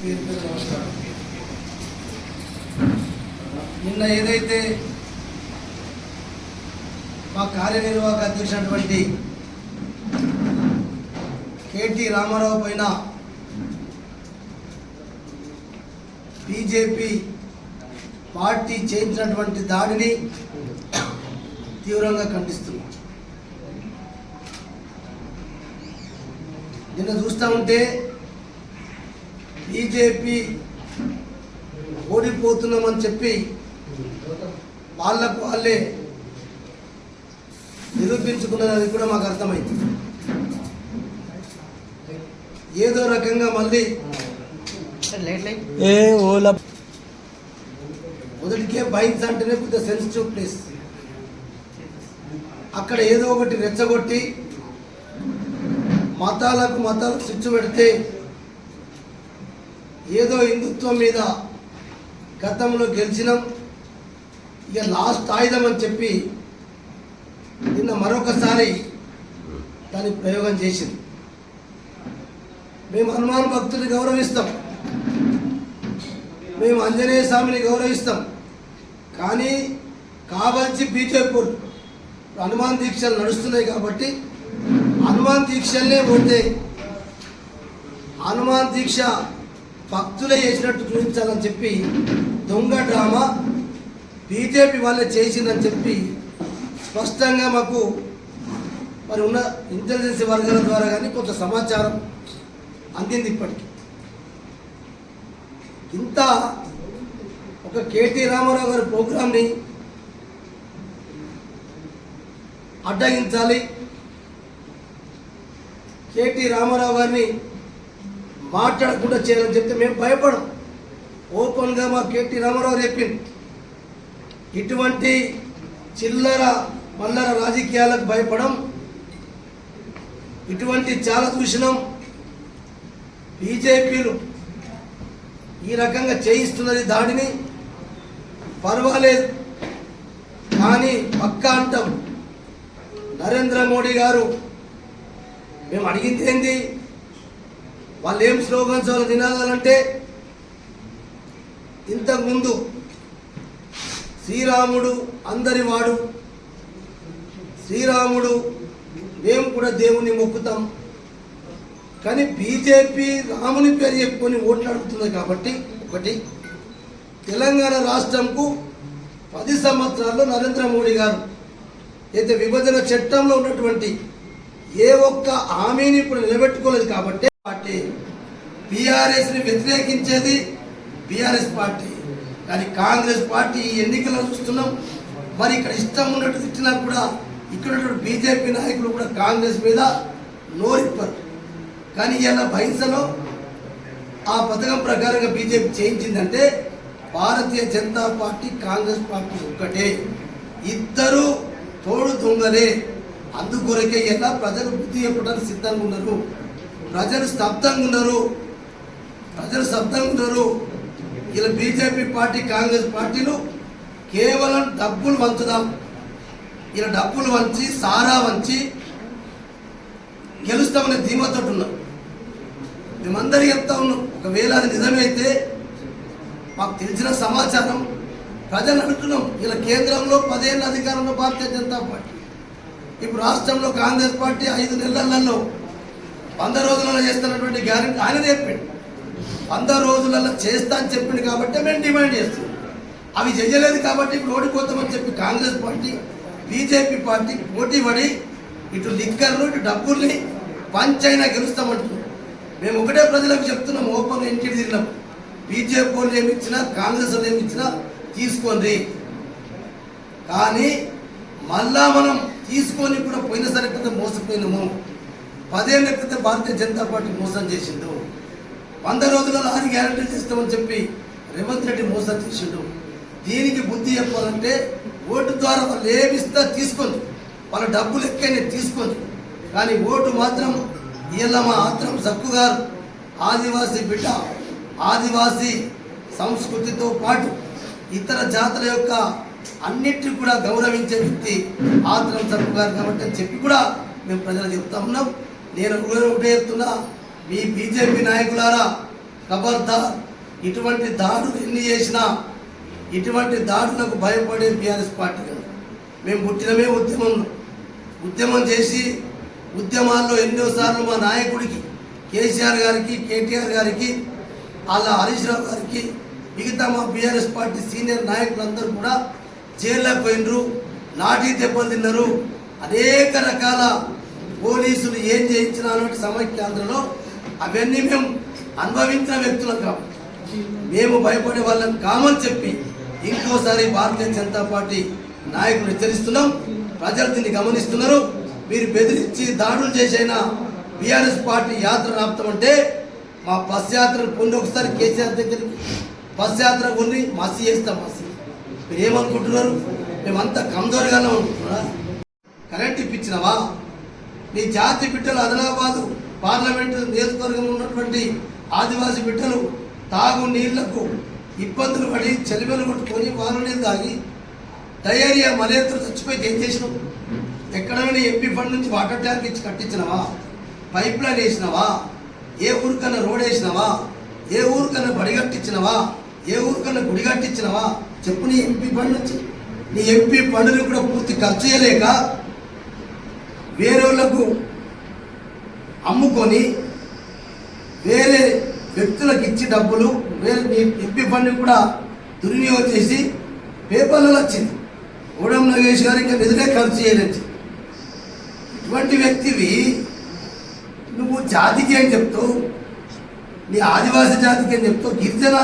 పేరు పేరు నమస్కారం నిన్న ఏదైతే మా కార్యనిర్వాహక అధ్యక్షుడైనటువంటి కేటీ రామారావు పైన బీజేపీ పార్టీ చేయించినటువంటి దాడిని తీవ్రంగా ఖండిస్తున్నాం. నిన్న చూస్తూ ఉంటే బీజేపీ ఓడిపోతున్నామని చెప్పి వాళ్ళకు వాళ్ళే నిరూపించుకున్నది కూడా మాకు అర్థమైంది. ఏదో రకంగా మళ్ళీ మొదటికే బైన్స్ అంటేనే కొద్దిగా సెన్సిటివ్ ప్లేస్ అక్కడ ఏదో ఒకటి రెచ్చగొట్టి మతాలకు మతాలకు స్విచ్ పెడితే ఏదో హిందుత్వం మీద గతంలో గెలిచినాం. ఇక లాస్ట్ ఆయుధం అని చెప్పి నిన్న మరొకసారి దాని ప్రయోగం చేసింది. మేము హనుమాన్ భక్తుని గౌరవిస్తాం. మేము ఆంజనేయ స్వామిని గౌరవిస్తాం. కానీ కావలసి బీజేపీ హనుమాన్ దీక్షలు నడుస్తున్నాయి కాబట్టి హనుమాన్ దీక్షలనే పోతే హనుమాన్ దీక్ష భక్తులే చేసినట్టు చూపించాలని చెప్పి దొంగ డ్రామా బీజేపీ వాళ్ళే చేసిందని చెప్పి స్పష్టంగా మాకు మరి ఉన్న ఇంటెలిజెన్స్ వర్గాల ద్వారా కానీ కొంత సమాచారం అందింది ఇప్పటికీ. ఇంత ఒక కేటీ రామారావు గారి ప్రోగ్రాంని అడ్డగించాలి. కేటీ రామారావు గారిని మాట్లాడకుండా చేయాలని చెప్తే మేము భయపడం ఓపెన్గా మా కేటీ రామారావు చెప్పింది ఇటువంటి చిల్లర మల్లర రాజకీయాలకు భయపడం ఇటువంటి చాలా చూసినాం బీజేపీలు ఈ రకంగా చేయిస్తున్నది దాడిని పర్వాలేదు. కానీ పక్కా అంటాం. నరేంద్ర మోడీ గారు మేము అడిగింది ఏంది? వాళ్ళు ఏం స్లోగన్స్ వాళ్ళ నినాదాలంటే ఇంతకుముందు శ్రీరాముడు అందరి వాడు. శ్రీరాముడు మేము కూడా దేవుణ్ణి మొక్కుతాం. కానీ బీజేపీ రాముని పేరు చెప్పుకొని ఓట్లాడుతుంది కాబట్టి ఒకటి. తెలంగాణ రాష్ట్రంకు పది సంవత్సరాల్లో నరేంద్ర మోడీ గారు అయితే విభజన చట్టంలో ఉన్నటువంటి ఏ ఒక్క హామీని ఇప్పుడు నిలబెట్టుకోలేదు కాబట్టి పార్టీ బీఆర్ఎస్ని వ్యతిరేకించేది బీఆర్ఎస్ పార్టీ. కానీ కాంగ్రెస్ పార్టీ ఈ ఎన్నికల్లో చూస్తున్నాం. మరి ఇక్కడ ఇష్టం ఉన్నట్టు తిట్టినా కూడా ఇక్కడ బీజేపీ నాయకులు కూడా కాంగ్రెస్ మీద నోరిప్పరు. కానీ ఇలా బహింసలో ఆ పథకం ప్రకారంగా బీజేపీ చేయించిందంటే భారతీయ జనతా పార్టీ కాంగ్రెస్ పార్టీ ఒక్కటే. ఇద్దరు తోడు దొంగలే. అందుకొరకే ఎలా ప్రజలు బుద్ధి చెప్పడానికి సిద్ధంగా ఉన్నారు. ప్రజలు స్తబ్దంగా ఉన్నారు. ప్రజలు స్తబ్దంగా ఉన్నారు. ఇలా బీజేపీ పార్టీ కాంగ్రెస్ పార్టీలు కేవలం డబ్బులు వంచుదాం. ఇలా డబ్బులు వంచి సారా వంచి గెలుస్తామనే ధీమతో ఉన్నాం. మేమందరూ చెప్తా ఉన్నాం. ఒకవేళ అది నిజమైతే మాకు తెలిసిన సమాచారం ప్రజలు అడుగుతున్నాం. ఇలా కేంద్రంలో పదేళ్ళ అధికారంలో భారతీయ జనతా పార్టీ ఇప్పుడు రాష్ట్రంలో కాంగ్రెస్ పార్టీ ఐదు నెలలలో వంద రోజులలో చేస్తున్నటువంటి గ్యారెంటీ ఆయన చెప్పిండు వంద రోజులలో చేస్తా అని చెప్పిండు కాబట్టి మేము డిమాండ్ చేస్తున్నాం. అవి చేయలేదు కాబట్టి ఇప్పుడు ఓడిపోతామని చెప్పి కాంగ్రెస్ పార్టీ బీజేపీ పార్టీ పోటీ పడి ఇటు లిక్కర్లు ఇటు డబ్బుల్ని పంచైనా గెలుస్తామంటున్నాం మేము ఒకటే ప్రజలకు చెప్తున్నాం ఓపెన్ ఇంటికి తిరిగినాం బీజేపీ వాళ్ళు ఏమి ఇచ్చినా కాంగ్రెస్ వాళ్ళు ఏమి ఇచ్చినా తీసుకోండి. కానీ మళ్ళా మనం తీసుకొని కూడా పోయినసారి క్రితం మోసపోయినాము. పదేళ్ళ క్రితం భారతీయ జనతా పార్టీ మోసం చేసిండు. వంద రోజులలో ఆరు గ్యారంటీ చేస్తామని చెప్పి రేవంత్ రెడ్డి మోసం చేసిండు. దీనికి బుద్ధి చెప్పాలంటే ఓటు ద్వారా వాళ్ళు ఏమిస్తా తీసుకోండి. వాళ్ళ డబ్బులు ఎక్కైనా తీసుకోండి. కానీ ఓటు మాత్రం ఇలా మా ఆత్రం సక్కు గారు. ఆదివాసీ బిడ్డ ఆదివాసీ సంస్కృతితో పాటు ఇతర జాతుల యొక్క అన్నిటిని కూడా గౌరవించే వ్యక్తి ఆత్రం సక్కు గారు కాబట్టి చెప్పి కూడా మేము ప్రజలు చెప్తా ఉన్నాం. నేను కూడా ఒకటే చెప్తున్నా మీ బీజేపీ నాయకులారా ఖబర్దార్ ఇటువంటి దాడులు ఎన్ని చేసినా ఇటువంటి దాడులకు భయపడే బీఆర్ఎస్ పార్టీ కాదు. మేము పుట్టినమే ఉద్యమం. ఉద్యమం చేసి ఉద్యమాల్లో ఎన్నోసార్లు మా నాయకుడికి కేసీఆర్ గారికి కేటీఆర్ గారికి అలా హరీష్ రావు గారికి మిగతా మా బీఆర్ఎస్ పార్టీ సీనియర్ నాయకులందరూ కూడా జైల్లోకి పోయినరు లాఠీ దెబ్బలు తిన్నారు. అనేక రకాల పోలీసులు ఏం చేయించినా అన్నట్టు సమైక్యాంధ్రలో అవన్నీ మేము అనుభవించిన వ్యక్తులం కాబట్టి. మేము భయపడే వాళ్ళని కామని చెప్పి ఇంకోసారి భారతీయ జనతా పార్టీ నాయకులు హెచ్చరిస్తున్నాం. ప్రజలు దీన్ని గమనిస్తున్నారు. మీరు బెదిరించి దాడులు చేసైనా బీఆర్ఎస్ పార్టీ యాత్ర రాపుతామంటే మా బస్ యాత్ర పొంది ఒకసారి కేసీఆర్ దగ్గర బస్ యాత్ర కొన్ని మసి చేస్తాం మసి మీరు ఏమనుకుంటున్నారు మేమంతా కమ్జోరుగానే ఉంటున్నారా కరెంట్ ఇప్పించినవా? నీ జాతి బిడ్డలు ఆదిలాబాదు పార్లమెంటు నియోజకవర్గం ఉన్నటువంటి ఆదివాసీ బిడ్డలు తాగు నీళ్ళకు ఇబ్బందులు పడి చలిమెలు కొట్టుకొని వారు తాగి డయేరియా మలేతో చచ్చిపోయి ఏం చేసినావు? ఎక్కడైనా ఎంపీ ఫండ్ నుంచి వాటర్ ట్యాంక్ ఇచ్చి కట్టించినవా? పైప్ లైన్ వేసినవా? ఏ ఊరికన్నా రోడ్ వేసినవా? ఏ ఊరికన్నా బడి కట్టించినవా? ఏ ఊరికన్నా గుడి కట్టించినవా? చెప్పు నీ ఎంపీ ఫండ్ నుంచి. నీ ఎంపీ ఫండ్ని కూడా పూర్తి ఖర్చు చేయలేక వేరే వాళ్ళకు అమ్ముకొని వేరే వ్యక్తులకు ఇచ్చి డబ్బులు వేరే నీ ఎంపీ ఫండ్ కూడా దుర్వినియోగం చేసి పేపర్లలో వచ్చింది. ఓడం నగేష్ గారు ఇంకా నిధులే ఖర్చు చేయలేదు. ఇటువంటి వ్యక్తివి నువ్వు జాతికి అని చెప్తావు నీ ఆదివాసీ జాతికి అని చెప్తావు గిరిజన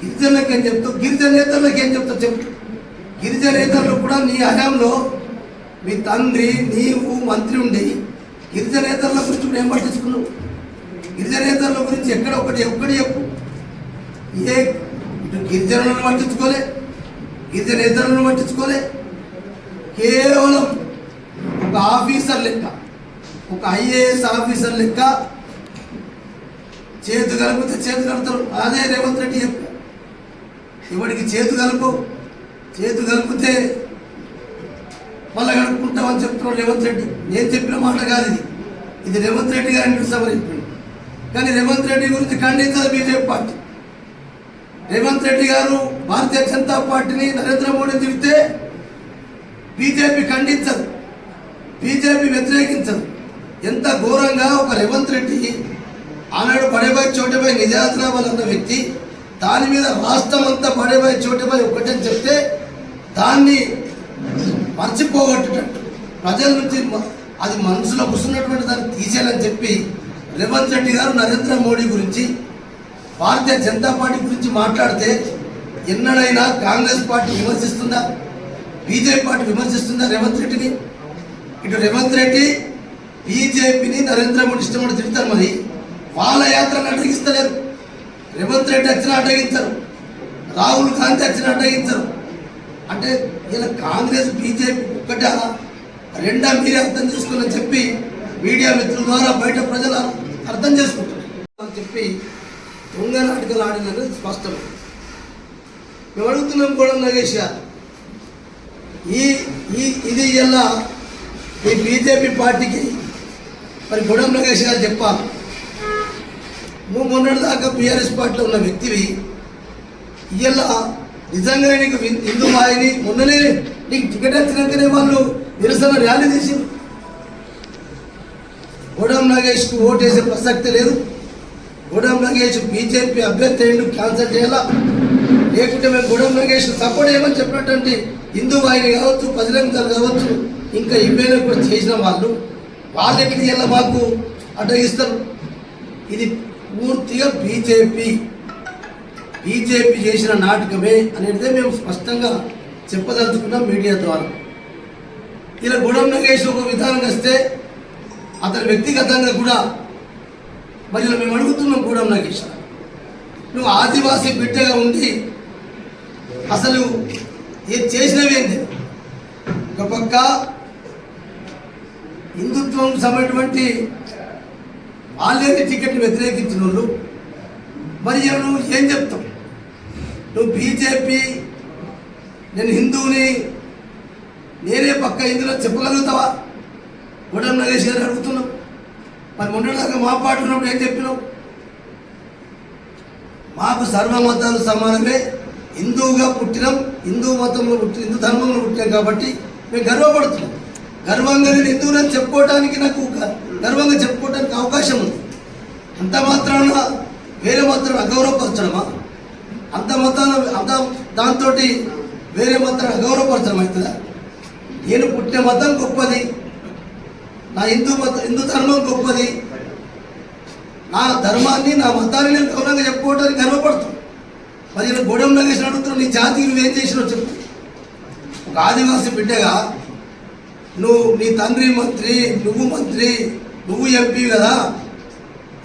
గిరిజనులకి అని చెప్తావు గిరిజనేతరులకి ఏం చెప్తావు చెప్పు. గిరిజనేతలు కూడా నీ హయాంలో మీ తండ్రి నీవు మంత్రి ఉండి గిరిజనేతరుల గురించి ఇప్పుడు ఏం పట్టించుకున్నావు? గిరిజనేతరుల గురించి ఎక్కడ ఒకటి ఒక్కటి చెప్పు. ఏ ఇటు గిరిజనులను పట్టించుకోలే గిరిజనేతరులను పట్టించుకోలే. కేవలం ఒక ఆఫీసర్ లెక్క ఒక ఐఏఎస్ ఆఫీసర్ లెక్క చేతు కలిపితే చేతు కలుపుతారు. అదే రేవంత్ రెడ్డి చెప్పా ఇవాడికి చేతు కలుపు చేతు కలిపితే మళ్ళీ కనుక్కుంటామని చెప్తున్నాడు రేవంత్ రెడ్డి. నేను చెప్పిన మాట కాదు ఇది. ఇది రేవంత్ రెడ్డి గారిని చూస్తామని చెప్పింది కానీ రేవంత్ రెడ్డి గురించి ఖండించదు బీజేపీ పార్టీ. రేవంత్ రెడ్డి గారు భారతీయ జనతా పార్టీని నరేంద్ర మోడీ తిరిగితే బీజేపీ ఖండించదు. బీజేపీ వ్యతిరేకించదు. ఎంత ఘోరంగా ఒక రేవంత్ రెడ్డి ఆనాడు పడేబాయి చోటబాయి నిజాత్రాబాద్ అన్న వ్యక్తి దాని మీద రాష్ట్రం అంతా పడేబాయి చోటబాయి ఒకటని చెప్తే దాన్ని మర్చిపోగొట్టేటట్టు. ప్రజల నుంచి అది మనసులో కూర్చున్నటువంటి దాన్ని తీసేయాలని చెప్పి రేవంత్ రెడ్డి గారు నరేంద్ర మోడీ గురించి భారతీయ జనతా పార్టీ గురించి మాట్లాడితే ఎన్నడైనా కాంగ్రెస్ పార్టీ విమర్శిస్తుందా? బీజేపీ పార్టీ విమర్శిస్తుందా రేవంత్ రెడ్డిని? ఇటు రేవంత్ రెడ్డి బీజేపీని నరేంద్ర మోడీ ఇష్టం తిడతారు మరి. వాళ్ళ యాత్రను అడ్డగిస్తలేరు. రేవంత్ రెడ్డి వచ్చినా అడ్డగించరు. రాహుల్ గాంధీ వచ్చినా అడ్డగించరు. అంటే ఇలా కాంగ్రెస్ బీజేపీ ఒక్కట రెండా మీరే అర్థం చేసుకోవాలని చెప్పి మీడియా మిత్రుల ద్వారా బయట ప్రజలు అర్థం చేసుకుంటారు. అని చెప్పి దొంగ నాటకాలు ఆడినది స్పష్టం మేము అడుగుతున్నాం కూడా నగేష్ గారు ఈ ఈ ఇది ఇలా ఈ బీజేపీ పార్టీకి మరి గుడం నగేష్ గారు చెప్పాలి. నువ్వు మొన్నటి దాకా బీఆర్ఎస్ పార్టీలో ఉన్న వ్యక్తివి ఇలా నిజంగా నీకు హిందూ మాయని మొన్ననే నీకు టికెట్ వచ్చినాకనే వాళ్ళు నిరసన ర్యాలీ తీసి గోడం నాగేష్కు ఓటేసే ప్రసక్తి లేదు. గోడం నాగేష్ బీజేపీ అభ్యర్థి అయ్యిండు క్యాన్సల్ చేయాలా? లేకుంటే మేము గూడెం నాగేష్ సపోర్ట్ చేయమని చెప్పినటువంటి హిందూ వాహిని కావచ్చు ప్రజలందరూ కావచ్చు ఇంకా ఇవేనా కూడా చేసిన వాళ్ళు? వాళ్ళు ఎక్కడ ఇలా మాకు అడ్డగిస్తారు? ఇది పూర్తిగా బీజేపీ. బీజేపీ చేసిన నాటకమే అనేది మేము స్పష్టంగా చెప్పదలుచుకున్నాం మీడియా ద్వారా. ఇలా గుడం నగేష్ ఒక విధానం వస్తే అతని వ్యక్తిగతంగా కూడా మరి ఇలా మేము అడుగుతున్నాం గూడెం నగేష్. నువ్వు ఆదివాసీ బిడ్డగా ఉండి అసలు ఏది చేసినవేంది ఒక పక్క హిందుత్వం సమటువంటి వాళ్ళేది టికెట్ వ్యతిరేకించిన వాళ్ళు మరి నువ్వు ఏం చెప్తావు? నువ్వు బీజేపీ నేను హిందువుని నేనే పక్క ఇందులో చెప్పగలుగుతావా? గూడెం నరేష్ గారు అడుగుతున్నావు మరి మొన్నటిదాకా మా పాట ఉన్నప్పుడు ఏం చెప్పినావు? మాకు సర్వమతాలు సమానమే. హిందువుగా పుట్టినాం హిందూ మతంలో పుట్టి హిందూ ధర్మంలో పుట్టినాం కాబట్టి మేము గర్వపడుతున్నాం. గర్వంగా నేను హిందువులని చెప్పుకోవడానికి నాకు గర్వంగా చెప్పుకోవడానికి అవకాశం ఉంది. అంత మాత్రాన వేరే మాత్రం అగౌరవపరచడమా? అంత మతాన అంత దాంతో వేరే మతాన్ని గౌరవపరచడం అవుతుందా? నేను పుట్టిన మతం గొప్పది. నా హిందూ మత హిందూ ధర్మం గొప్పది. నా ధర్మాన్ని నా మతాన్ని నేను గౌరవంగా చెప్పుకోవడానికి గర్వపడుతున్నాను మరి నేను గొడవ నగేసి అడుగుతున్నావు నీ జాతికి నువ్వేం చేసినావు చెప్పు. ఒక ఆదివాసీ బిడ్డగా నువ్వు నీ తండ్రి మంత్రి నువ్వు మంత్రి నువ్వు ఎంపీ కదా.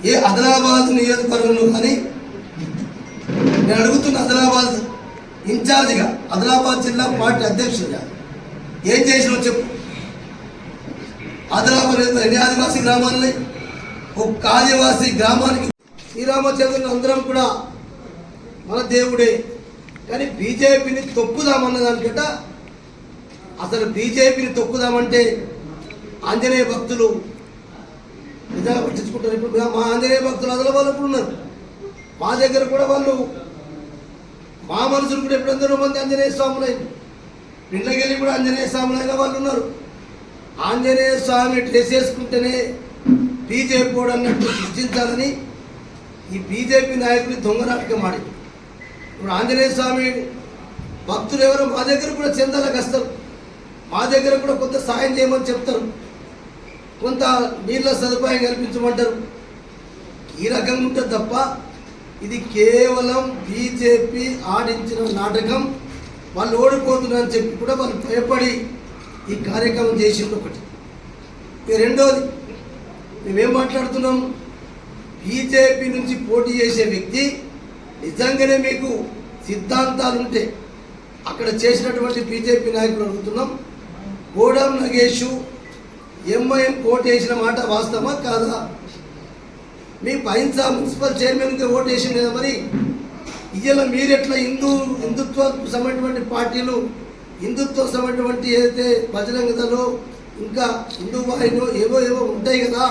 ఏ ఆదిలాబాద్ నియోజకవర్గంలో కానీ నేను అడుగుతున్న ఆదిలాబాద్ ఇన్ఛార్జిగా ఆదిలాబాద్ జిల్లా పార్టీ అధ్యక్షుడిగా ఏం చేసినావు చెప్పు. ఆదిలాబాద్ ఎన్ని ఆదివాసీ గ్రామాలని? ఒక్క ఆదివాసీ గ్రామానికి శ్రీరామచంద్రుని అందరం కూడా మన దేవుడే. కానీ బీజేపీని తొక్కుదామన్న దానికట అసలు బీజేపీని తొక్కుదామంటే ఆంజనేయ భక్తులు నిజంగా పట్టించుకుంటారు ఇప్పుడు మా ఆంజనేయ భక్తులు అదల వాళ్ళు ఇప్పుడు ఉన్నారు. మా దగ్గర కూడా వాళ్ళు మా మనుషులు కూడా ఇప్పుడు మంది ఆంజనేయ స్వాములైంది పిల్లకెళ్ళి కూడా ఆంజనేయ స్వాములైన వాళ్ళు ఉన్నారు. ఆంజనేయ స్వామి డ్రెస్ వేసుకుంటేనే బీజేపీ కూడా అన్నట్టు సృష్టించాలని ఈ బీజేపీ నాయకులు దొంగ నాటకం ఆడి ఇప్పుడు ఆంజనేయ స్వామి భక్తులు ఎవరో మా దగ్గర కూడా చందాలకు వస్తారు మా దగ్గర కూడా కొంత సాయం చేయమని చెప్తారు. కొంత నీళ్ళ సదుపాయం కల్పించమంటారు. ఈ రకంగా ఉంటుంది తప్ప ఇది కేవలం బీజేపీ ఆడించిన నాటకం. వాళ్ళు ఓడిపోతున్నారని చెప్పి కూడా వాళ్ళు భయపడి ఈ కార్యక్రమం చేసింది ఒకటి. రెండోది మేమేం మాట్లాడుతున్నాం? బీజేపీ నుంచి పోటీ చేసే వ్యక్తి నిజంగానే మీకు సిద్ధాంతాలు ఉంటే అక్కడ చేసినటువంటి బీజేపీ నాయకులు అడుగుతున్నాం. గోడం నగేషు ఎంఐఎం ఓటు వేసిన మాట వాస్తవమా కాదా? మీ పైన్సా మున్సిపల్ చైర్మన్కి ఓటు వేసింది కదా మరి? ఇవాళ మీరెట్లా హిందూ హిందుత్వ సంబంధించినటువంటి పార్టీలు హిందుత్వ సంబంధించినటువంటి ఏదైతే బజరంగ ఇంకా హిందూ వాహినో ఏవో ఏవో ఉంటాయి కదా?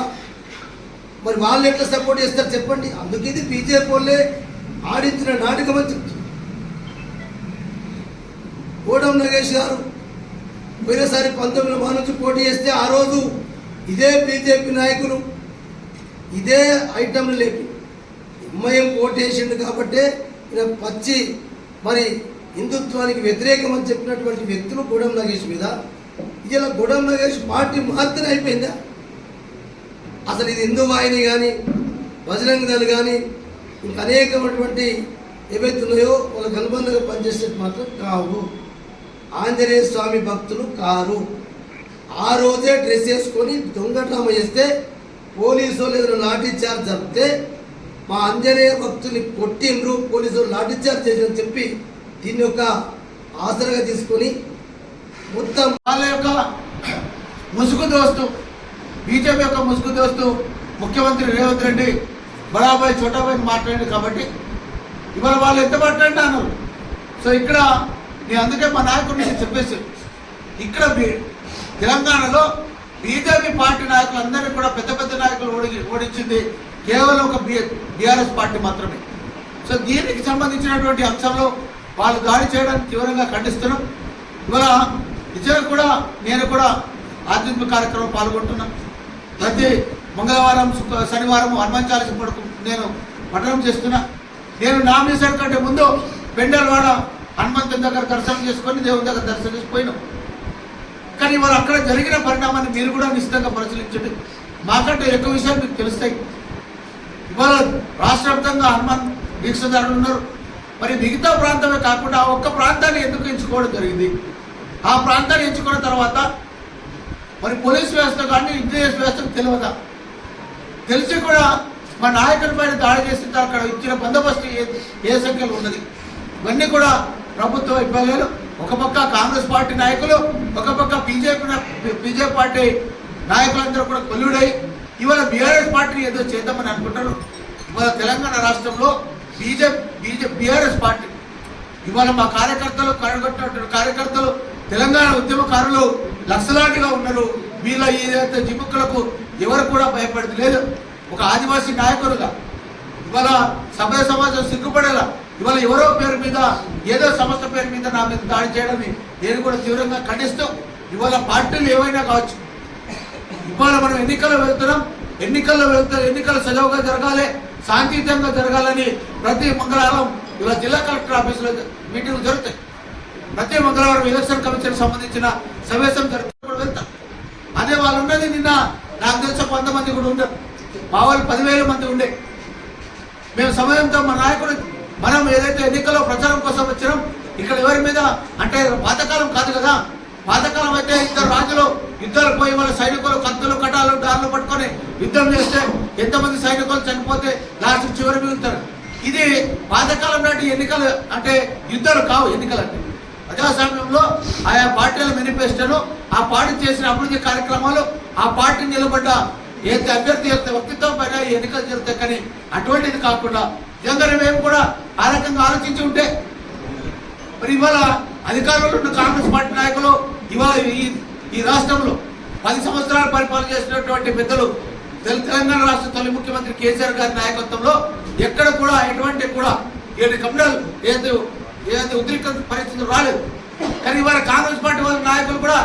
మరి వాళ్ళు ఎట్లా సపోర్ట్ చేస్తారు చెప్పండి. అందుకే ఇది బీజేపీ వాళ్ళే ఆడించిన నాటకం అని చెప్తున్నారు. కోడం నగేష్ గారు పోయినసారి పంతొమ్మిది మా నుంచి పోటీ చేస్తే ఆ రోజు ఇదే బీజేపీ నాయకులు ఇదే ఐటమ్లు లేపి ఎంఐఎం ఓటేసిండు కాబట్టే ఈయన పచ్చి మరి హిందుత్వానికి వ్యతిరేకం అని చెప్పినటువంటి వ్యక్తులు గూడెం నగేష్ మీద. ఇలా గూడెం నగేష్ పార్టీ మాత్రమే అయిపోయిందా? అసలు ఇది హిందూ వాహిని కానీ బజరంగ దళ కానీ ఇంకా అనేకమైనటువంటి ఏవైతే ఉన్నాయో వాళ్ళకి అనుబంధంగా పనిచేసేది మాత్రం కావు. ఆంజనేయ స్వామి భక్తులు కారు. ఆ రోజే డ్రెస్ వేసుకొని దొంగ డ్రామా చేస్తే పోలీసు వాళ్ళు లాఠీ చార్జ్ జరిపితే మా అంజనేయ భక్తుల్ని కొట్టిండ్రు పోలీసులు లాఠీ చార్జ్ చేసిన చెప్పి దీన్ని ఒక ఆసరగా తీసుకొని మొత్తం వాళ్ళ యొక్క ముసుగు దోస్తు బీజేపీ యొక్క ముసుగు దోస్తు ముఖ్యమంత్రి రేవంత్ రెడ్డి బడాబాయ్ చోటాబాయ్ మాట్లాడింది కాబట్టి ఇవాళ వాళ్ళు ఎంత మాట్లాడినాను సో ఇక్కడ నేను అందుకే మా నాయకుడిని చెప్పేసి ఇక్కడ తెలంగాణలో బీజేపీ పార్టీ నాయకులందరినీ కూడా పెద్ద పెద్ద నాయకులు ఓడి ఓడించింది కేవలం ఒక బి బీఆర్ఎస్ పార్టీ మాత్రమే. సో దీనికి సంబంధించినటువంటి అంశంలో వాళ్ళు దాడి చేయడానికి తీవ్రంగా ఖండిస్తున్నాం. ఇవాళ నిజంగా కూడా నేను కూడా ఆధ్యాత్మిక కార్యక్రమం పాల్గొంటున్నాను ప్రతి మంగళవారం శనివారం హనుమాన్ చాలీస పడుకు నేను పఠనం చేస్తున్నా. నేను నామినేషన్ కంటే ముందు పెండలవాడ హనుమంతుని దగ్గర దర్శనం చేసుకొని దేవుని దగ్గర దర్శనం చేసిపోయినాం కానీ ఇవాళ అక్కడ జరిగిన పరిణామాన్ని మీరు కూడా నిశ్చితంగా పరిశీలించండి. మాకంటే ఎక్కువ విషయాలు మీకు తెలుస్తాయి. ఇవాళ రాష్ట్ర వ్యాప్తంగా హనుమాన్ దీక్షదారులు ఉన్నారు. మరి మిగతా ప్రాంతమే కాకుండా ఆ ఒక్క ప్రాంతాన్ని ఎందుకు ఎంచుకోవడం జరిగింది? ఆ ప్రాంతాన్ని ఎంచుకున్న తర్వాత మరి పోలీస్ వ్యవస్థ కానీ ఇంటెలిజెన్స్ వ్యవస్థకు తెలియదా? తెలిసి కూడా మా నాయకుల పైన దాడి చేసిన అక్కడ ఇచ్చిన బందోబస్తు ఏ ఏ సంఖ్యలో ఉన్నది? ఇవన్నీ కూడా ప్రభుత్వ ఇబ్బందులు ఒక పక్క కాంగ్రెస్ పార్టీ నాయకులు ఒక పక్క బీజేపీ బీజేపీ పార్టీ నాయకులందరూ కూడా కొల్లుడై ఇవాళ బీఆర్ఎస్ పార్టీ ఏదో చేద్దామని అనుకుంటారు. ఇవాళ తెలంగాణ రాష్ట్రంలో బీజేపీ బీజేపీ బీఆర్ఎస్ పార్టీ. ఇవాళ మా కార్యకర్తలు కార్యకర్త కార్యకర్తలు తెలంగాణ ఉద్యమకారులు లక్షలాదిగా ఉన్నారు. వీళ్ళ ఏదైతే జిముక్కులకు ఎవరు కూడా భయపడదు లేదు ఒక ఆదివాసీ నాయకులుగా ఇవాళ సభ్య సమాజం సిగ్గుపడేలా ఇవాళ ఎవరో పేరు మీద ఏదో సంస్థ పేరు మీద నా మీద దాడి చేయడాన్ని నేను కూడా తీవ్రంగా ఖండిస్తూ ఇవాళ పార్టీలు ఏవైనా కావచ్చు. ఇవాళ మనం ఎన్నికల్లో వెళ్తున్నాం. ఎన్నికల్లో వెళ్తారు ఎన్నికలు సజావుగా జరగాలి శాంతియుతంగా జరగాలని ప్రతి మంగళవారం ఇలా జిల్లా కలెక్టర్ ఆఫీసులో మీటింగ్లు జరుగుతాయి. ప్రతి మంగళవారం ఎలక్షన్ కమిషన్ సంబంధించిన సమావేశం జరుగుతున్నప్పుడు వెళ్తాం. అదే వాళ్ళు ఉన్నది నిన్న నాకు తెలిసిన కొంతమంది కూడా ఉండరు మా వాళ్ళు పదివేల మంది ఉండే. మేము సమయంతో మా నాయకుడు మనం ఏదైతే ఎన్నికల్లో ప్రచారం కోసం వచ్చినాం ఇక్కడ ఎవరి మీద అంటే పాతకాలం కాదు కదా. పాతకాలం అయితే ఇద్దరు రాజులు యుద్ధాలు పోయి వాళ్ళ సైనికులు కత్తులు కటాలు దారులు పట్టుకొని యుద్ధం చేస్తే ఎంతమంది సైనికులు చనిపోతే లాస్ట్ చివరి మిగులుతారు. ఇది పాతకాలం నాటి ఎన్నికలు అంటే యుద్ధాలు కావు ఎన్నికలు అంటే ప్రజాస్వామ్యంలో ఆయా పార్టీల మేనిఫెస్టోను ఆ పార్టీ చేసిన అభివృద్ధి కార్యక్రమాలు ఆ పార్టీ నిలబడ్డ ఏ అభ్యర్థి యొక్క వ్యక్తిత్వం పైన ఈ ఎన్నికలు జరుగుతాయి కానీ అటువంటిది కాకుండా నిజంగా మేము కూడా ఆ రకంగా ఆలోచించి ఉంటే మరి ఇవాళ అధికారంలో ఉన్న కాంగ్రెస్ పార్టీ నాయకులు ఇవాళ ఈ ఈ రాష్ట్రంలో పది సంవత్సరాలు పరిపాలన చేసినటువంటి పెద్దలు తెలంగాణ రాష్ట్ర తొలి ముఖ్యమంత్రి కేసీఆర్ గారి నాయకత్వంలో ఎక్కడ కూడా ఎటువంటి కూడా ఏడు కమిటాలు ఏది ఏది ఉద్రిక్త పరిస్థితులు రాలేదు. కానీ ఇవాళ కాంగ్రెస్ పార్టీ వాళ్ళ నాయకులు కూడా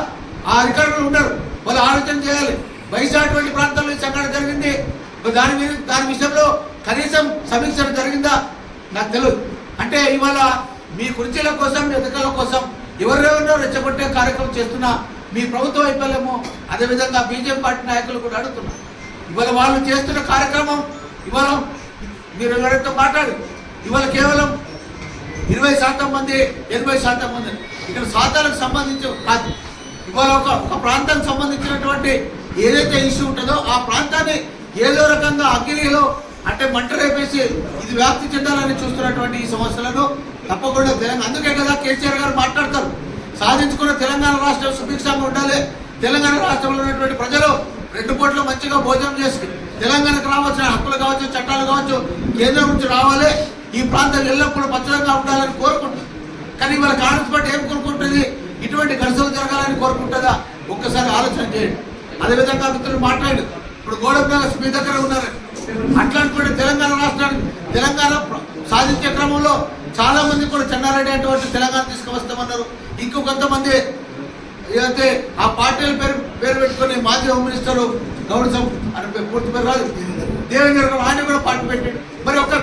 ఆ అధికారంలో ఉన్నారు. వాళ్ళు ఆలోచన చేయాలి. బయట అటువంటి ప్రాంతాల్లో సంఘటన జరిగింది. దాని మీద దాని విషయంలో కనీసం సమీక్ష జరిగిందా? నాకు తెలియదు అంటే ఇవాళ మీ కుర్చీల కోసం మీ ఎన్నికల కోసం ఎవరెవరో రెచ్చగొట్టే కార్యక్రమం చేస్తున్నా మీ ప్రభుత్వ వైఫల్యము అదేవిధంగా బీజేపీ పార్టీ నాయకులు కూడా అడుగుతున్నారు. ఇవాళ వాళ్ళు చేస్తున్న కార్యక్రమం ఇవాళ మీరు ఎవరితో మాట్లాడు? ఇవాళ కేవలం ఇరవై శాతం మంది ఎనభై శాతం మంది. ఇక్కడ శాతాలకు సంబంధించి కాదు ఇవాళ ఒక ఒక ప్రాంతానికి సంబంధించినటువంటి ఏదైతే ఇష్యూ ఉంటుందో ఆ ప్రాంతాన్ని ఏదో రకంగా అగ్నిలో అంటే మంట రేపేసి ఇది వ్యాప్తి చెందాలని చూస్తున్నటువంటి ఈ సమస్యలను తప్పకుండా తెలంగాణ అందుకే కదా కేసీఆర్ గారు మాట్లాడతారు. సాధించుకున్న తెలంగాణ రాష్ట్రం సుభిక్షంగా ఉండాలి. తెలంగాణ రాష్ట్రంలో ఉన్నటువంటి ప్రజలు రెండు పూట్ల మంచిగా భోజనం చేసి తెలంగాణకు రావాల్సిన హక్కులు కావచ్చు చట్టాలు కావచ్చు కేంద్రం నుంచి రావాలి. ఈ ప్రాంతం ఎల్లప్పుడూ పచ్చదంగా ఉండాలని కోరుకుంటుంది కానీ ఇవాళ కాంగ్రెస్ పార్టీ ఏం కోరుకుంటుంది? ఇటువంటి ఘర్షణలు జరగాలని కోరుకుంటుందా? ఒక్కసారి ఆలోచన చేయండి. అదేవిధంగా మిత్రులు మాట్లాడు ఇప్పుడు గోడమ్మ మీ దగ్గర ఉన్నారు. అట్లాంటి తెలంగాణ రాష్ట్రానికి తెలంగాణ సాధించే క్రమంలో చాలా మంది కూడా చెన్నారెడ్డి అటువంటి తెలంగాణ తీసుకువస్తామన్నారు. ఇంకో కొంతమంది ఏదైతే ఆ పార్టీల పేరు పేరు పెట్టుకొని మాజీ హోమ్ మినిస్టర్ గౌడ్ సబ్ అని పూర్తి పేరు రాదు. దేవేంద్ర గౌడ్ ఆయన కూడా పార్టీ పెట్టాడు. మరి ఒక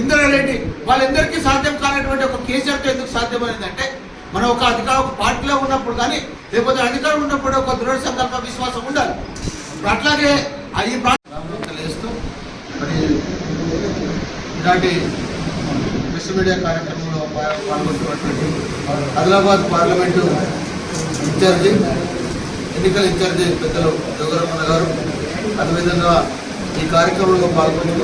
ఇందిరారెడ్డి వాళ్ళందరికీ సాధ్యం కానటువంటి ఒక కేసీఆర్తో ఎందుకు సాధ్యమైందంటే మనం ఒక అధికార ఒక పార్టీలో ఉన్నప్పుడు కానీ లేకపోతే అధికారం ఉన్నప్పుడు ఒక దృఢ సంకల్ప విశ్వాసం ఉండాలి. ఇప్పుడు అట్లాగే ఈ ప్రాంతం తెలియజేస్తూ మరి ఇలాంటి ప్రెస్ మీడియా కార్యక్రమంలో పాల్గొంటున్నటువంటి ఆదిలాబాద్ పార్లమెంటు ఇన్ఛార్జి ఎన్నికల ఇన్ఛార్జి పెద్దలు యోగరమణ గారు అదేవిధంగా ఈ కార్యక్రమంలో పాల్గొని